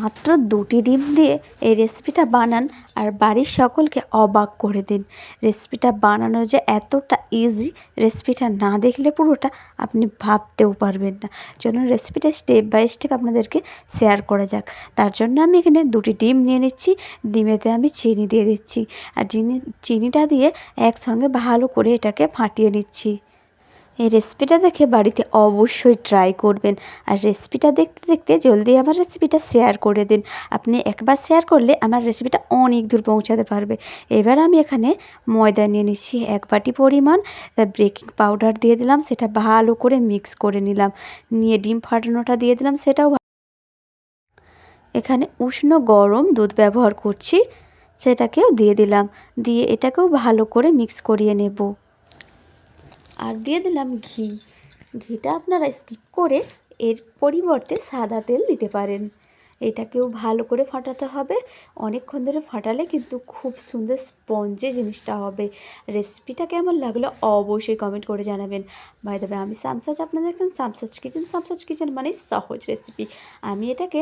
মাত্র দুটি ডিম দিয়ে এই রেসিপিটা বানান আর বাড়ির সকলকে অবাক করে দিন। রেসিপিটা বানানো যে এতটা ইজি রেসিপিটা না দেখলে পুরোটা আপনি ভাবতেও পারবেন না। চলুন রেসিপিটা স্টেপ বাই স্টেপ আপনাদেরকে শেয়ার করা যাক। তার জন্য আমি এখানে দুটি ডিম নিয়ে নিচ্ছি। ডিমেতে আমি চিনি দিয়ে দিচ্ছি। আর চিনি চিনিটা দিয়ে একসঙ্গে ভালো করে এটাকে ফাটিয়ে নিচ্ছি। এই রেসিপিটা দেখে বাড়িতে অবশ্যই ট্রাই করবেন। আর রেসিপিটা দেখতে দেখতে জলদি আমার রেসিপিটা শেয়ার করে দিন। আপনি একবার শেয়ার করলে আমার রেসিপিটা অনেক দূর পৌঁছাতে পারবে। এবার আমি এখানে ময়দা নিয়ে নিচ্ছি এক বাটি পরিমাণ। বেকিং পাউডার দিয়ে দিলাম, সেটা ভালো করে মিক্স করে নিলাম। নিয়ে ডিম ফাটানোটা দিয়ে দিলাম, সেটাও এখানে উষ্ণ গরম দুধ ব্যবহার করছি, সেটাকেও দিয়ে দিলাম। দিয়ে এটাকেও ভালো করে মিক্স করিয়ে নেব। আর দিয়ে দিলাম ঘি। ঘিটা আপনারা স্কিপ করে এর পরিবর্তে সাদা তেল দিতে পারেন। এটাকেও ভালো করে ফাটাতে হবে। অনেকক্ষণ ধরে ফাটালে কিন্তু খুব সুন্দর স্পঞ্জে জিনিসটা হবে। রেসিপিটা কেমন লাগল অবশ্যই কমেন্ট করে জানাবেন। বাই দেবে আমি সামসাজ আপনারা দেখছেন? সামসাজ কিচেন সামসাজ কিচেন মানে সহজ রেসিপি আমি এটাকে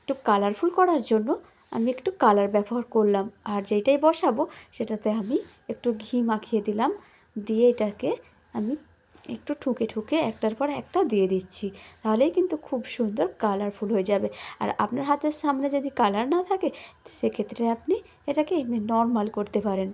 একটু কালারফুল করার জন্য আমি একটু কালার ব্যবহার করলাম। আর যেটাই বসাবো, সেটাতে আমি একটু ঘি মাখিয়ে দিলাম। দিয়ে এটাকে আমি একটু ঠুকে ঠুকে একটার পর একটা দিয়ে দিচ্ছি। তাহলেই কিন্তু খুব সুন্দর কালারফুল হয়ে যাবে। আর আপনার হাতের সামনে যদি কালার না থাকে, সেক্ষেত্রে আপনি এটাকে এমনি নর্মাল করতে পারেন।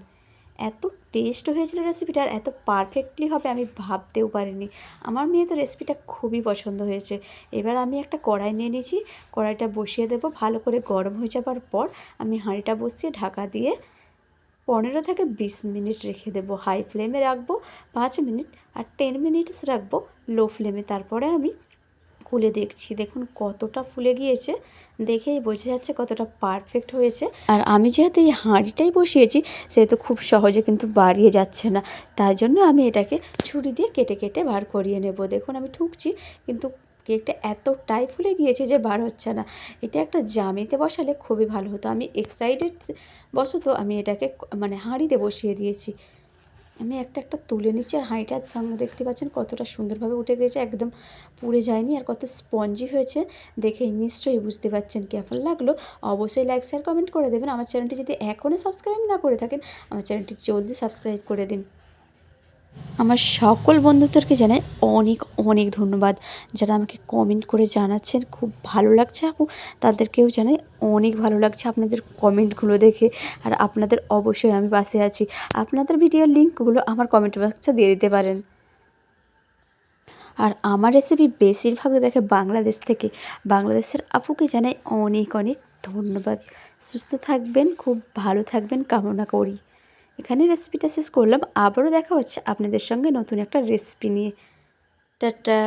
এত টেস্ট হয়েছিল রেসিপিটা আর এত পারফেক্টলি হবে আমি ভাবতেও পারিনি। আমার মেয়ে তো রেসিপিটা খুবই পছন্দ হয়েছে। এবার আমি একটা কড়াই নিয়ে নিয়েছি, কড়াইটা বসিয়ে দেবো, ভালো করে গরম হয়ে যাবার পর আমি হাঁড়িটা বসিয়ে ঢাকা দিয়ে পনেরো থেকে বিশ মিনিট রেখে দেবো। হাই ফ্লেমে রাখব, পাঁচ মিনিট আর টেন মিনিটস রাখব লো ফ্লেমে। তারপরে আমি খুলে দেখছি। দেখুন কতটা ফুলে গিয়েছে। দেখেই বোঝা যাচ্ছে কতটা পারফেক্ট হয়েছে। আর আমি যেহেতু এই হাঁড়িটাই বসিয়েছি, সেহেতু খুব সহজে কিন্তু বাড়িয়ে যাচ্ছে না। তাই জন্য আমি এটাকে ছুরি দিয়ে কেটে কেটে বার করিয়ে নেব। দেখুন আমি ঠুকছি, কিন্তু কেকটা এতটাই ফুলে গিয়েছে যে বার হচ্ছে না। এটা একটা জামিতে বসালে খুবই ভালো হতো। আমি এক্সাইটেড বশত আমি এটাকে মানে হাঁড়িতে বসিয়ে দিয়েছি। আমি একটা একটা তুলে নিচ্ছি আর হাঁড়িটার সঙ্গে দেখতে পাচ্ছেন কতটা সুন্দরভাবে উঠে গিয়েছে। একদম পুড়ে যায়নি আর কত স্পঞ্জি হয়েছে দেখে নিশ্চয়ই বুঝতে পারছেন কেমন লাগল। অবশ্যই লাইক শেয়ার কমেন্ট করে দেবেন। আমার চ্যানেলটি যদি এখনও সাবস্ক্রাইব না করে থাকেন, আমার চ্যানেলটি জলদি সাবস্ক্রাইব করে দিন। আমার সকল বন্ধুদেরকে জানাই অনেক অনেক ধন্যবাদ যারা আমাকে কমেন্ট করে জানাচ্ছেন। খুব ভালো লাগছে আপু। তাদেরকেও জানাই অনেক ভালো লাগছে আপনাদের কমেন্টগুলো দেখে। আর আপনাদের অবশ্যই আমি পাশে আছি। আপনাদের ভিডিওর লিঙ্কগুলো আমার কমেন্ট বক্সে দিয়ে দিতে পারেন। আর আমার রেসিপি বেশিরভাগ দেখে বাংলাদেশ থেকে। বাংলাদেশের আপুকে জানাই অনেক অনেক ধন্যবাদ। সুস্থ থাকবেন, খুব ভালো থাকবেন। কামনা করি। এখানে রেসিপিটা শেষ করলাম। আবারও দেখা হচ্ছে আপনাদের সঙ্গে নতুন একটা রেসিপি নিয়ে। টাটা।